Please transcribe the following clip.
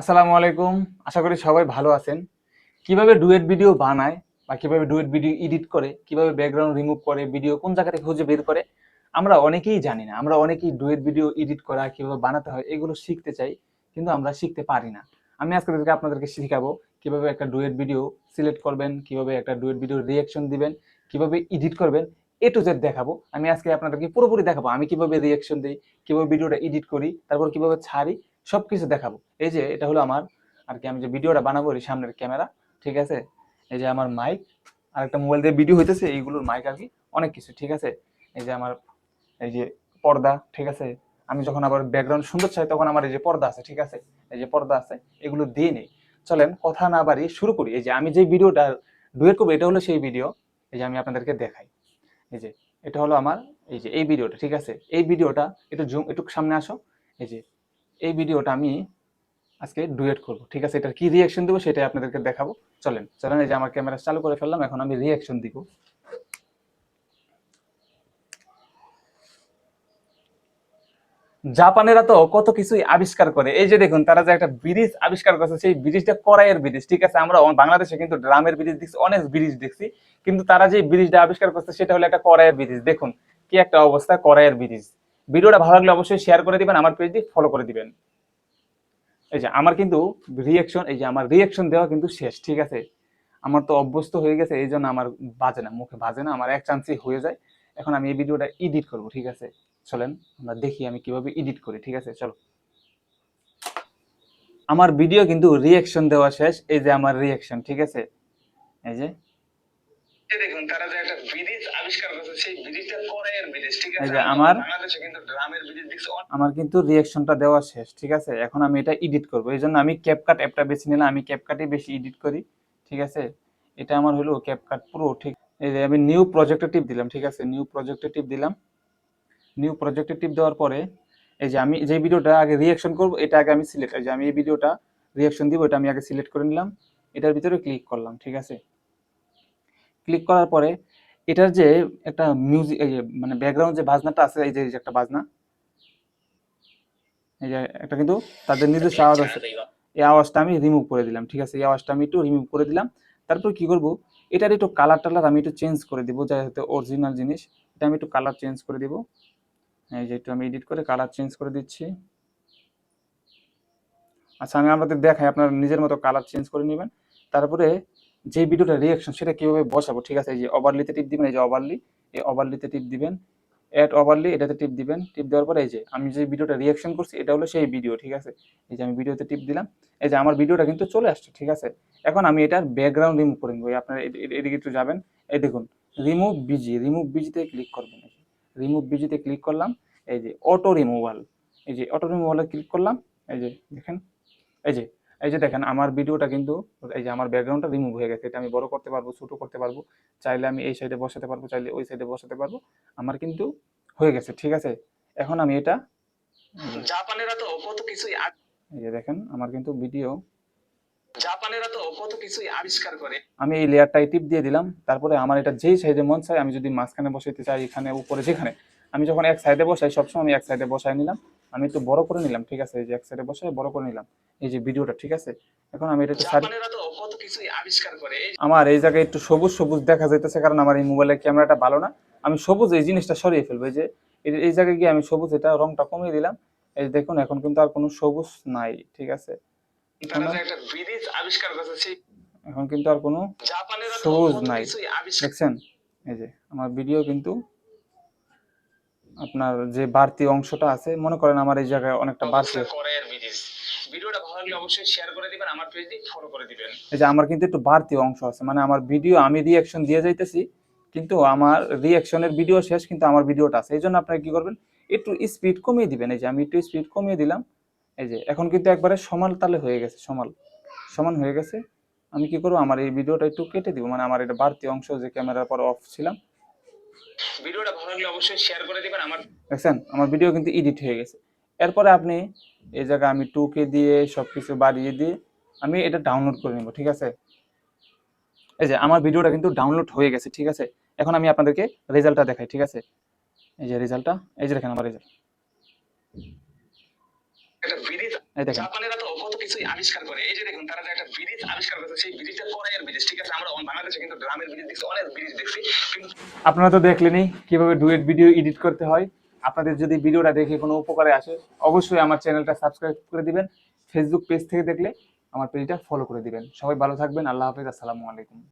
আসসালামু আলাইকুম। আশা করি সবাই ভালো আছেন। কীভাবে ডুয়েট ভিডিও বানায় বা কীভাবে ডুয়েট ভিডিও এডিট করে, কীভাবে ব্যাকগ্রাউন্ড রিমুভ করে ভিডিও কোন জায়গা থেকে খুঁজে বের করে, আমরা অনেকেই জানি না। আমরা অনেকেই ডুয়েট ভিডিও এডিট করা, কীভাবে বানাতে হয়, এগুলো শিখতে চাই, কিন্তু আমরা শিখতে পারি না। আমি আজকে থেকে আপনাদেরকে শিখাবো কীভাবে একটা ডুয়েট ভিডিও সিলেক্ট করবেন, কীভাবে একটা ডুয়েট ভিডিও রিয়াকশন দিবেন, কীভাবে এডিট করবেন এ টু জেড দেখাবো। আমি আজকে আপনাদেরকে পুরোপুরি দেখাবো আমি কীভাবে রিয়াকশন দিই, কীভাবে ভিডিওটা এডিট করি, তারপর কীভাবে ছাড়ি সবকিছু দেখাবো। এই যে এটা হলো আমার, আর কি আমি যে ভিডিওটা বানাবো এই সামনের ক্যামেরা, ঠিক আছে? এই যে আমার মাইক আর একটা মোবাইল দিয়ে ভিডিও হইতেছে, এইগুলোর মাইক আর কি, অনেক কিছু, ঠিক আছে? এই যে আমার, এই যে পর্দা, ঠিক আছে? আমি যখন আবার ব্যাকগ্রাউন্ড সুন্দর চাই, তখন আমার এই যে পর্দা আছে, ঠিক আছে? এই যে পর্দা আছে, এগুলো দিয়ে নেই। চলেন, কথা না বাড়ি শুরু করি। এই যে আমি যে ভিডিওটা ডুয়েট করব, এটা হলো সেই ভিডিও এই যে আমি আপনাদেরকে দেখাই। এই যে, এটা হলো আমার, এই যে এই ভিডিওটা, ঠিক আছে? এই ভিডিওটা, একটু জুম, একটু সামনে আসো। এই যে এই ভিডিওটা আমি আজকে ডুয়েট করব। ঠিক আছে? এটার কি রিয়াকশন দেবো সেটাই আপনাদেরকে দেখাবো। চলেন চলেন এই যে আমার ক্যামেরা চালু করে ফেললাম, এখন আমি রিয়াকশন দিব। জাপানেরা তো কত কিছুই আবিষ্কার করে। এই যে দেখুন, তারা যে একটা ব্রিজ আবিষ্কার করেছে, সেই ব্রিজটা করাইয়ের ব্রিজ ঠিক আছে? আমরা বাংলাদেশে কিন্তু ড্রামের ব্রিজ দেখছি, অনেক ব্রিজ দেখছি। কিন্তু তারা যে ব্রিজটা আবিষ্কার করছে, সেটা হলো একটা করাইয়ের ব্রিজ দেখুন, কি একটা অবস্থা করাইয়ের ব্রিজ ভিডিওটা ভালো লাগলে অবশ্যই শেয়ার করে দিবেন, আমার পেজটি ফলো করে দিবেন। এই যে, আমার কিন্তু রিয়াকশন এই যে, আমার রিয়াকশন দেওয়া কিন্তু শেষ, ঠিক আছে? আমার তো অভ্যস্ত হয়ে গেছে, এই জন্য আমার বাজে না, মুখে বাজে না, আমার এক চান্সই হয়ে যায়। এখন আমি এই ভিডিওটা এডিট করব, ঠিক আছে? চলেন, আমরা দেখি আমি কীভাবে এডিট করি, ঠিক আছে? চলো। আমার ভিডিও কিন্তু রিয়াকশন দেওয়া শেষ, এই যে, আমার রিয়াকশন ঠিক আছে? এই যে দেখুন তারা যে একটা ব্রিজ আবিষ্কার করেছে সেই ব্রিজটা করাইয়ের ব্রিজ ঠিক আছে? আমার বাংলাদেশে কিন্তু ড্রামের ব্রিজ দেখছি আমার কিন্তু রিয়াকশনটা দেওয়া শেষ ঠিক আছে? এখন আমি এটা এডিট করব। এই জন্য আমি ক্যাপকাট অ্যাপটা বেছে নিলাম আমি ক্যাপকাটই বেশি এডিট করি ঠিক আছে? এটা আমার হলো ক্যাপকাট পুরো ঠিক এই যে আমি নিউ প্রজেক্টে টিপ দিলাম ঠিক আছে? নিউ প্রজেক্টে টিপ দিলাম। নিউ প্রজেক্টে টিপ দেওয়ার পরে এই যে আমি যে ভিডিওটা আগে রিয়াকশন করব এটা আগে আমি সিলেক্ট এই যে আমি এই ভিডিওটা রিয়াকশন দিব এটা আমি আগে সিলেক্ট করে নিলাম। এটার ভিতরে ক্লিক করলাম ঠিক আছে? ক্লিক করার পরে এটার যে একটা মিউজিক মানে ব্যাকগ্রাউন্ড যে বাজনাটা আছে এই যে এই যে একটা বাজনা এই যে একটা কিন্তু তাদের নিজস্ব আওয়াজ আছে। এই আওয়াজটা আমি রিমুভ করে দিলাম ঠিক আছে? এই আওয়াজটা আমি একটু রিমুভ করে দিলাম। তারপর কি করব? এটার একটু কালার টালার আমি একটু চেঞ্জ করে দিব যা হয়তো অরিজিনাল জিনিস এটা আমি একটু কালার চেঞ্জ করে দিব। এই যে একটু আমি এডিট করে কালার চেঞ্জ করে দিচ্ছি। আচ্ছা আমি আপনাদের দেখাই আপনারা নিজের মতো কালার চেঞ্জ করে নেবেন। তারপরে যে ভিডিওটা রিয়াকশন সেটা কীভাবে বসাবো? ঠিক আছে, এই যে ওভারলিতে টিপ দিবেন, এই যে ওভারলি এই ওভারলিতে টিপ দিবেন অ্যাড ওভারলি এটাতে টিপ দিবেন, টিপ দেওয়ার পরে এই যে আমি যে ভিডিওটা রিয়াকশন করছি, এটা হলো সেই ভিডিও ঠিক আছে? এই যে আমি ভিডিওতে টিপ দিলাম, এই যে আমার ভিডিওটা কিন্তু চলে আসছে, ঠিক আছে? এখন আমি এটার ব্যাকগ্রাউন্ড রিমুভ করে নেব আপনারা এদিকে একটু যাবেন, এই দেখুন রিমুভ বিজি রিমুভ বিজিতে ক্লিক করবেন রিমুভ বিজিতে ক্লিক করলাম, এই যে অটো রিমুভাল এই যে অটো রিমুভালে ক্লিক করলাম, এই যে দেখেন, এই যে এই যে দেখেন আমার ভিডিওটা কিন্তু এই যে আমার ব্যাকগ্রাউন্ডটা রিমুভ হয়ে গেছে। এটা আমি বড় করতে পারব ছোট করতে পারব। চাইলে আমি এই সাইডে বসাতে পারব চাইলে ওই সাইডে বসাতে পারব। আমার কিন্তু হয়ে গেছে ঠিক আছে? এখন আমি এটা জাপানেরা তো কত কিছুই এই যে দেখেন আমার কিন্তু ভিডিও জাপানেরা তো কত কিছুই আবিষ্কার করে। আমি এই লেয়ারটাই টিপ দিয়ে দিলাম। তারপরে আমার এটা যেই সাইডে মন চাই আমি যদি মাঝখানে বসাইতে চাই এখানে উপরে যেখানে আমি যখন এক সাইডে বসাই সবসময় আমি এক সাইডে বসাই নিলাম। আমি একটু বড় করে নিলাম ঠিক আছে? এই যে এক সাইডে বসে বড় করে নিলাম। এই যে ভিডিওটা ঠিক আছে? এখন আমি এটা একটু সাইড জাপানেরা তো কত কিছুই আবিষ্কার করে। আমার এই জায়গায় একটু সবুজ সবুজ দেখা যাইতেছে কারণ আমার এই মোবাইলের ক্যামেরাটা ভালো না। আমি সবুজ এই জিনিসটা সরিয়ে ফেলব। এই যে এই- জায়গায় গিয়ে আমি সবুজ এটা রংটা কমিয়ে দিলাম। এই দেখুন এখন কিন্তু আর কোনো সবুজ নাই ঠিক আছে? তারা একটা ব্রিজ আবিষ্কার করেছে এখন কিন্তু আর কোনো সবুজ নাই। দেখছেন? এই যে আমার ভিডিও কিন্তু আপনার যে বাড়তি অংশটা আছে মনে করেন আমার এই জায়গায় অনেকটা বাড়তি। ভিডিওটা ভালো লাগলে অবশ্যই শেয়ার করে দিবেন আমার পেজটি ফলো করে দিবেন। এই যে আমার কিন্তু একটু বাড়তি অংশ আছে মানে আমার ভিডিও আমি রিয়াকশন দিয়ে যাইতেছি কিন্তু আমার রিয়াকশনের ভিডিও শেষ কিন্তু আমার ভিডিওটা আছে। এই জন্য আপনারা কি করবেন একটু স্পিড কমিয়ে দিবেন। এই যে আমি একটু স্পিড কমিয়ে দিলাম এই যে এখন কিন্তু একবারে সমান তালে হয়ে গেছে সমান সমান হয়ে গেছে। আমি কি করব আমার এই ভিডিওটা একটু কেটে দিব মানে আমার এটা বাড়তি অংশ যে ক্যামেরার পর অফ ছিলাম ভিডিওটা ভালো লাগলে অবশ্যই শেয়ার করে দিবেন। আমার দেখছেন আমার ভিডিও কিন্তু এডিট হয়ে গেছে। এরপরে আপনি এই জায়গায় আমি টু কে দিয়ে সব কিছু বাড়িয়ে দিয়ে আমি এটা ডাউনলোড করে নেব ঠিক আছে? এই যে আমার ভিডিওটা কিন্তু ডাউনলোড হয়ে গেছে ঠিক আছে? এখন আমি আপনাদেরকে রেজাল্টটা দেখাই ঠিক আছে? এই যে রেজাল্টটা এই যে দেখেন আমার রেজাল্ট একটা ব্রিজ এই দেখেন। জাপানেরা তো কিছুই আবিষ্কার করে। এই যে দেখুন, তারা যে একটা ব্রিজ আবিষ্কার করেছে, সেই ব্রিজটা কড়াইয়ের ব্রিজ, ঠিক আছে? আমরা বাংলাদেশে কিন্তু গ্রামের ব্রিজ দেখছি, অনেক ব্রিজ দেখছি আপনারা তো দেখলেনই কীভাবে ডুয়েট ভিডিও এডিট করতে হয়। আপনাদের যদি ভিডিওটা দেখে কোনো উপকারে আসে, অবশ্যই আমার চ্যানেলটা সাবস্ক্রাইব করে দিবেন। ফেসবুক পেজ থেকে দেখলে আমার পেজটা ফলো করে দিবেন। সবাই ভালো থাকবেন, আল্লাহ হাফেজ, আসসালামু আলাইকুম।